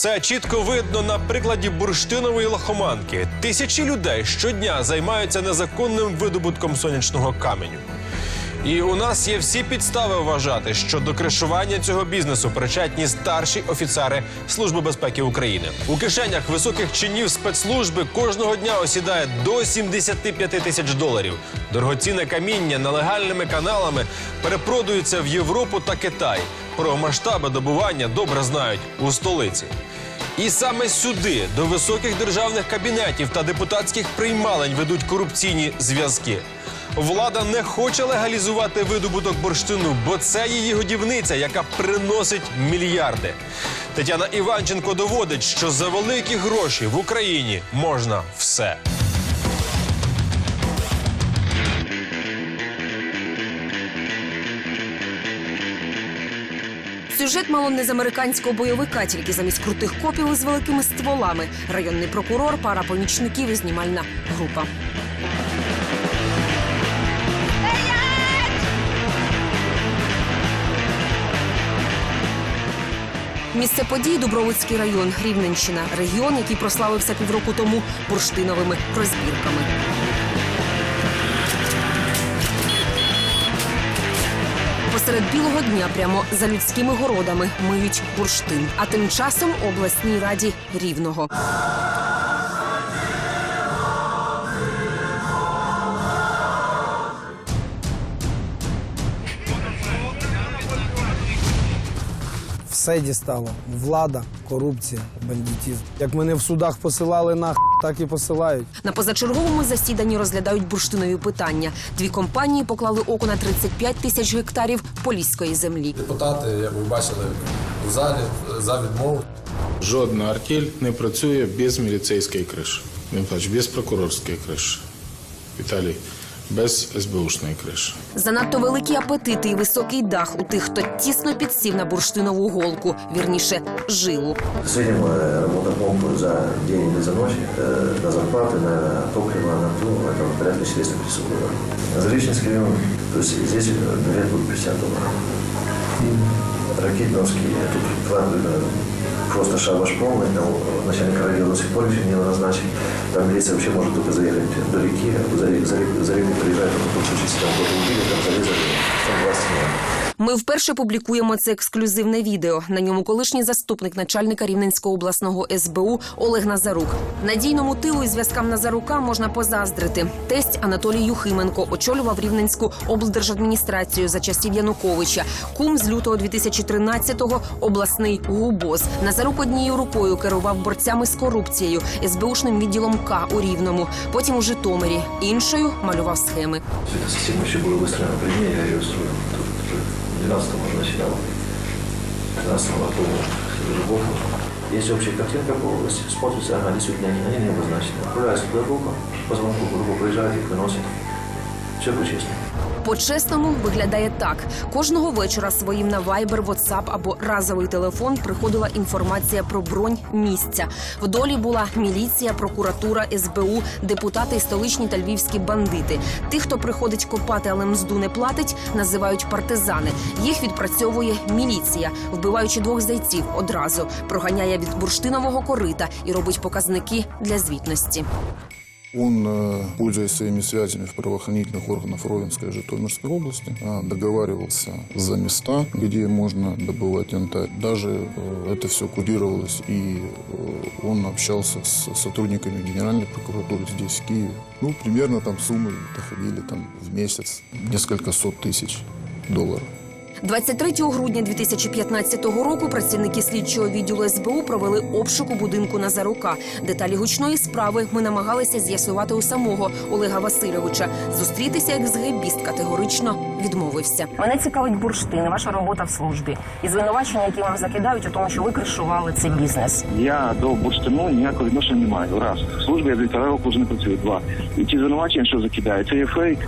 Це чітко видно на прикладі бурштинової лохоманки. Тисячі людей щодня займаються незаконним видобутком сонячного каменю. І у нас є всі підстави вважати, що до кришування цього бізнесу причетні старші офіцери Служби безпеки України. У кишенях високих чинів спецслужби кожного дня осідає до 75 тисяч доларів. Дорогоцінне каміння нелегальними каналами перепродується в Європу та Китай. Про масштаби добування добре знають у столиці. І саме сюди, до високих державних кабінетів та депутатських приймалень ведуть корупційні зв'язки. Влада не хоче легалізувати видобуток бурштину, бо це її годівниця, яка приносить мільярди. Тетяна Іванченко доводить, що за великі гроші в Україні можна все. Сюжет мало не з американського бойовика, тільки замість крутих копів із великими стволами. Районний прокурор, пара помічників і знімальна група. Місце подій Дубровицький район, Рівненщина, регіон, який прославився півроку тому бурштиновими розбірками. Посеред білого дня, прямо за людськими городами, миють бурштин. А тим часом обласній раді рівного. Все дістало. Влада, корупція, бандитізм. Як мене в судах посилали на так і посилають. На позачерговому засіданні розглядають бурштинові питання. Дві компанії поклали око на 35 тисяч гектарів поліської землі. Депутати, як ви бачили, в залі за відмову. Жодна артель не працює без міліцейської криші. Він плач, без прокурорської криші. Віталій, без СБУшної криші. Занадто великі апетити і високий дах у тих, хто тісно підсів на бурштинову голку, вірніше, жилу. Среднем э, работа помпы за день или за ночь, э, на зарплаты, на топливо, на то, это порядка 400 500 долларов. Зареченский район, то есть здесь э, говорят, будет 50 долларов. Ракетновский, тут план, э, просто шабаш полный, там начальник района до сих пор еще не назначен. Там милиция вообще может только заехать до реки, за, за, за реку приезжает только тот там убили, там нет. Ми вперше публікуємо це ексклюзивне відео. На ньому колишній заступник начальника рівненського обласного СБУ Олег Назарук. Надійному тилу і зв'язкам Назарука можна позаздрити. Тесть Анатолій Юхименко очолював рівненську облдержадміністрацію за часів Януковича. Кум з лютого 2013-го – обласний губоз. Назарук однією рукою керував борцями з корупцією, СБУшним відділом К у Рівному. Потім у Житомирі іншою малював схеми. Система ще була вистроєна при мені, я її. 2012 уже начало, 2013 года Сережа Есть общая картинка по области, смотрится она действительно, они не обозначены. Отправляются туда группа, позвонку звонку группа их выносит. Все по-честному. По-чесному виглядає так: кожного вечора своїм на Viber, WhatsApp або разовий телефон приходила інформація про бронь місця. В долі була міліція, прокуратура, СБУ, депутати і столичні та львівські бандити. Тих, хто приходить копати, але мзду не платить, називають партизани. Їх відпрацьовує міліція, вбиваючи двох зайців одразу, проганяє від бурштинового корита і робить показники для звітності. Он, э, пользуясь своими связями в правоохранительных органах Ровенской и Житомирской области, э, договаривался за места, где можно добывать янтарь. Даже э, это все курировалось, и он общался с сотрудниками Генеральной прокуратуры здесь, в Киеве. Ну, примерно там суммы доходили там, в месяц несколько сот тысяч долларов. 23 грудня 2015 року працівники слідчого відділу СБУ провели обшук у будинку Назарука. Деталі гучної справи ми намагалися з'ясувати у самого Олега Васильовича. Зустрітися екс-гебіст категорично відмовився. Мене цікавить бурштин, ваша робота в службі і звинувачення, які вам закидають у тому, що ви кришували цей бізнес. Я до бурштину ніякого відношення не маю. Раз. В службі я півтора року вже не працюю. Два. І ті звинувачення, що закидають, це є фейк.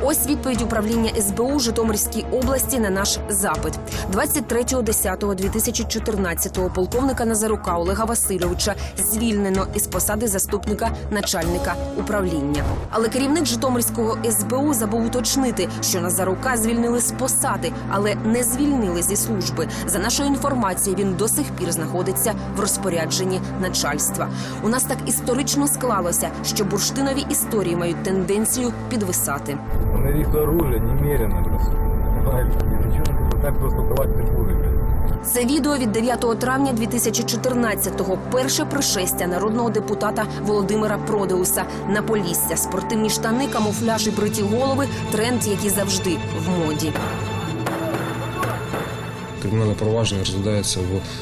Ось відповідь управління СБУ Житомирській області на наш запит. 23.10.2014 полковника Назарука Олега Васильовича звільнено із посади заступника начальника управління. Але керівник Житомирського СБУ забув уточнити, що Назарука звільнили з посади, але не звільнили зі служби. За нашою інформацією, він до сих пір знаходиться в розпорядженні начальства. У нас так історично склалося, що бурштинові історії мають тенденцію підвисати. Налито оружие немерено просто. Понимаете? Ничего так просто давать не будет. Це відео від 9 травня 2014-го. Перше пришестя народного депутата Володимира Продеуса на Полісся. Спортивні штани, камуфляж і бриті голови тренд, який завжди в моді. Кримінальне провадження розглядається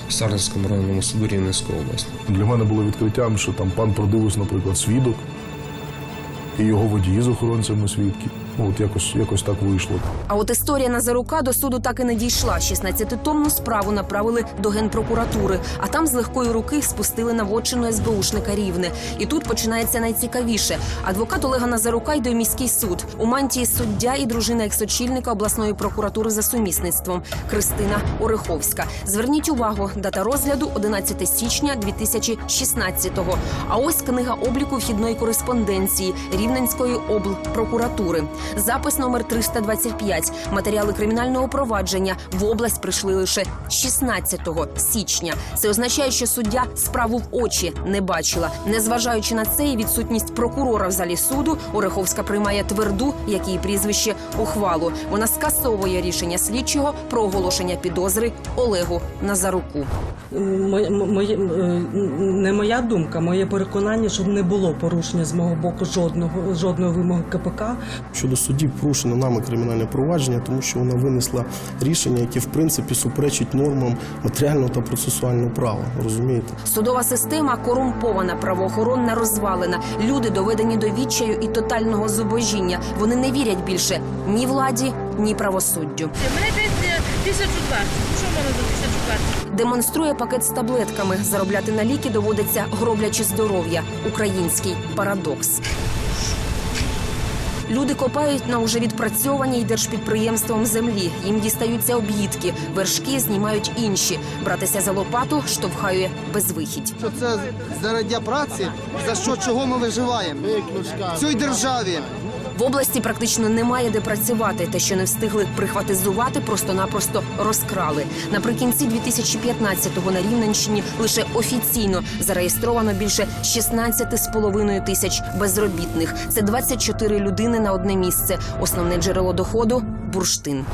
в Сарненському районному суду Рівненської області. Для мене було відкриттям, що там пан Продивус, наприклад, свідок, і його водії з охоронцями свідки. От якось, якось так вийшло. А от історія Назарука до суду так і не дійшла. 16-томну справу направили до генпрокуратури, а там з легкої руки спустили на вотчину СБУшника рівне. І тут починається найцікавіше. Адвокат Олега Назарука йде в міський суд. У мантії суддя і дружина екс-очільника обласної прокуратури за сумісництвом Кристина Ореховська. Зверніть увагу, дата розгляду 11 січня 2016-го. А ось книга обліку вхідної кореспонденції Рівненської облпрокуратури. Запис номер 325. Матеріали кримінального провадження в область прийшли лише 16 січня. Це означає, що суддя справу в очі не бачила. Незважаючи на це і відсутність прокурора в залі суду, Ореховська приймає тверду, як її прізвище, ухвалу. Вона скасовує рішення слідчого про оголошення підозри Олегу Назаруку. Моє, моє, е, не моя думка, моє переконання, що не було порушення з мого боку жодного жодної вимоги КПК. Щодо судді порушено нами кримінальне провадження, тому що вона винесла рішення, яке в принципі суперечить нормам матеріального та процесуального права. Розумієте? Судова система корумпована, правоохоронна розвалена. Люди доведені до відчаю і тотального зубожіння. Вони не вірять більше ні владі, ні правосуддю. Мене десь тисячу квартир. Що в мене за тисячу квартир? Демонструє пакет з таблетками. Заробляти на ліки доводиться гроблячи здоров'я. Український парадокс. Люди копають на уже відпрацьованій держпідприємством землі. Їм дістаються об'їдки, вершки знімають інші. Братися за лопату штовхає безвихідь. Що це заради праці, за що чого ми виживаємо в цій державі. В області практично немає де працювати. Те, що не встигли прихватизувати, просто-напросто розкрали. Наприкінці 2015-го на Рівненщині лише офіційно зареєстровано більше 16,5 тисяч безробітних. Це 24 людини на одне місце. Основне джерело доходу бурштин.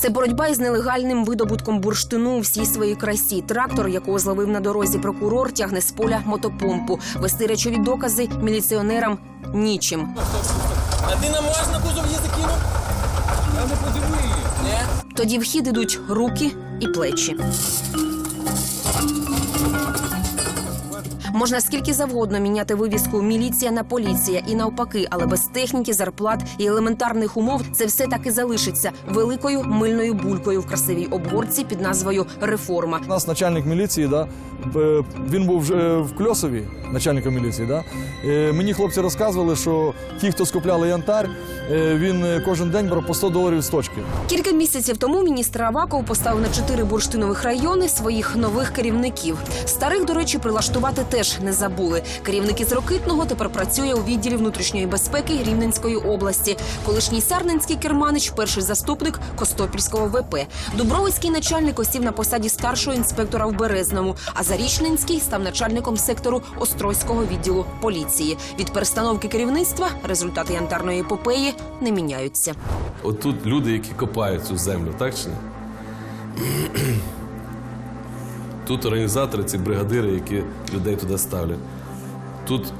Це боротьба із нелегальним видобутком бурштину у всій своїй красі. Трактор, якого зловив на дорозі прокурор, тягне з поля мотопомпу. Вести речові докази міліціонерам нічим. Тоді в хід ідуть руки і плечі. Можна скільки завгодно міняти вивіску міліція на поліція і навпаки, але без техніки, зарплат і елементарних умов це все таки залишиться великою мильною булькою в красивій обгорці під назвою Реформа. У нас начальник міліції, да, е, він був вже в Кльосові, начальником міліції. Да. Е, Мені хлопці розказували, що ті, хто скупляли янтар, е, він е, кожен день брав по 100 доларів з точки. Кілька місяців тому міністр Аваков поставив на чотири бурштинових райони своїх нових керівників. Старих, до речі, прилаштувати теж не забули. Керівник із Рокитного тепер працює у відділі внутрішньої безпеки Рівненської області. Колишній Сарненський керманич, перший заступник Костопільського ВП. Дубровицький начальник осів на посаді старшого інспектора в Березному. А Зарічненський став начальником сектору Острозького відділу поліції. Від перестановки керівництва результати янтарної епопеї не міняються. Отут люди, які копають цю землю, так чи ні? Тут організатори, ці бригадири, які людей туди ставлять. Тут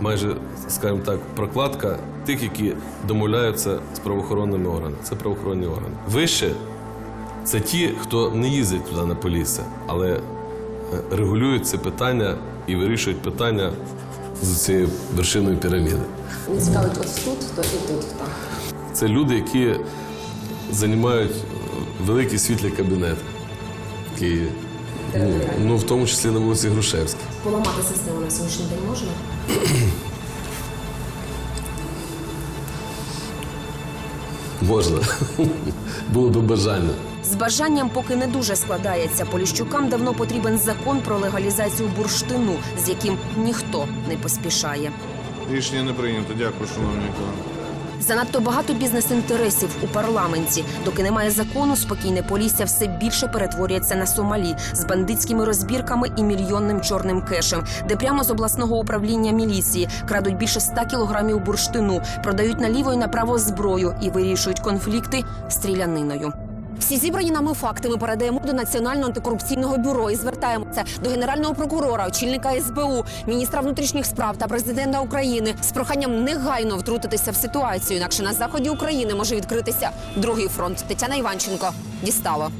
майже, скажімо так, прокладка тих, які домовляються з правоохоронними органами. Це правоохоронні органи. Вище це ті, хто не їздить туди на полісся, але е, регулюють це питання і вирішують питання з цією вершиною піраміди. Не цікавить ось тут, хто і тут хто. Це люди, які займають великий світлий кабінет в Києві. Ну, ну, в тому числі на вулиці Грушевській. Поламати систему на сьогоднішній день можна? Можна. Було б бажання. З бажанням поки не дуже складається. Поліщукам давно потрібен закон про легалізацію бурштину, з яким ніхто не поспішає. Рішення не прийнято. Дякую, шановні колеги. Занадто багато бізнес-інтересів у парламенті. Доки немає закону, спокійне полісся все більше перетворюється на Сомалі з бандитськими розбірками і мільйонним чорним кешем, де прямо з обласного управління міліції крадуть більше 100 кілограмів бурштину, продають наліво і направо зброю і вирішують конфлікти стріляниною. Всі зібрані нами факти ми передаємо до Національного антикорупційного бюро і звертаємося до генерального прокурора, очільника СБУ, міністра внутрішніх справ та президента України з проханням негайно втрутитися в ситуацію. Інакше на заході України може відкритися другий фронт. Тетяна Іванченко дістало.